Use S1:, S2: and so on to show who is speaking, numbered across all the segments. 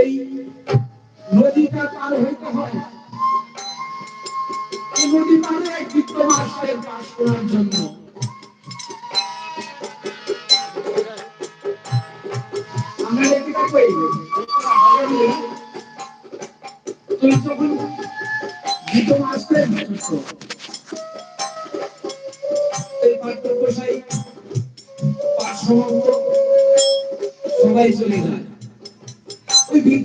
S1: এই নদীটা পার হইতে হয়। এই নদী পারে মাসের পাশ করার জন্য। আমরা লেখিকা কই তুই যখন গীত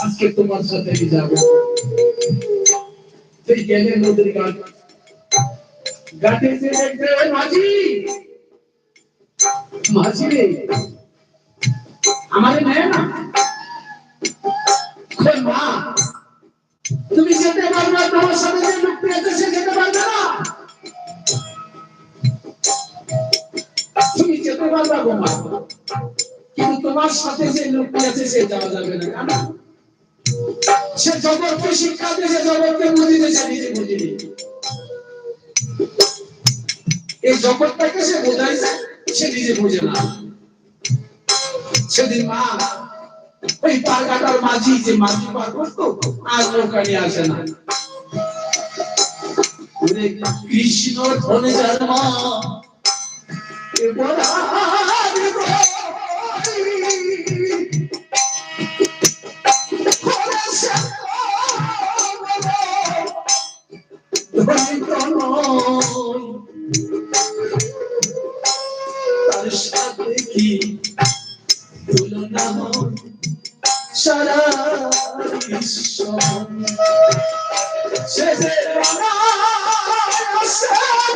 S1: আজকে তোমার সাথে আমি যাব তুই গেলে নদীর ঘাট ঘাটে এসে দেখবে "ওই মাঝি মাঝি রে আমারে নেয় না ওই মা তুমি যেতে পারবে না, তোমার সাথে গো মা কিন্তু তোমার সাথে যে আছে, সে যাওয়া যাবে না। সে জগৎকে শিক্ষা জগৎকে এই জগৎটাকে সে সে নিজে না। সেদিন মা, ওই মাঝি যে মাঝি পার করতো নিয়ে আসে না। কৃষ্ণ ধনে জন্ম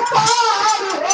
S1: quero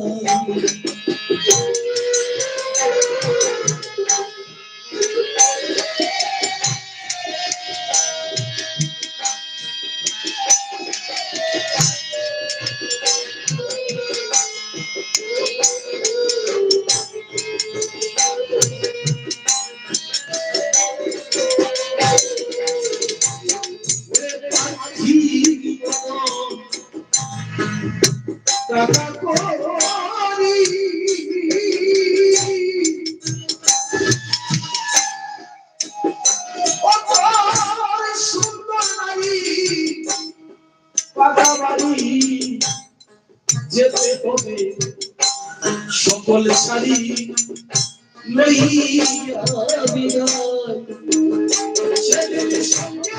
S1: যেতে হবে সকল শাড়ি লইয়া বিদায় ছেলের সঙ্গে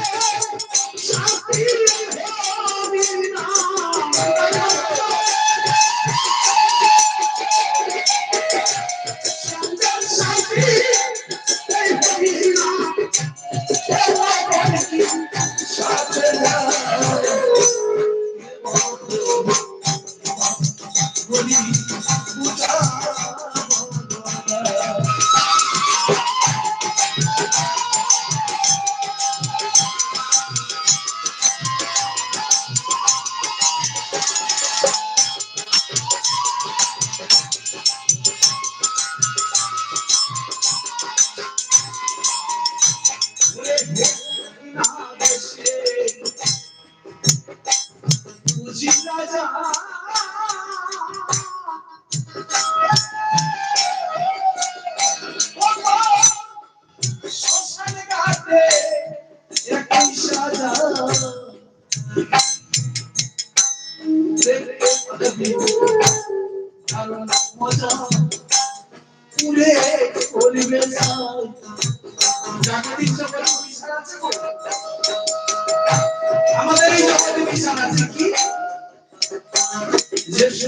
S1: সাথী আমাদের এই জগতে বিশাল আছে কি?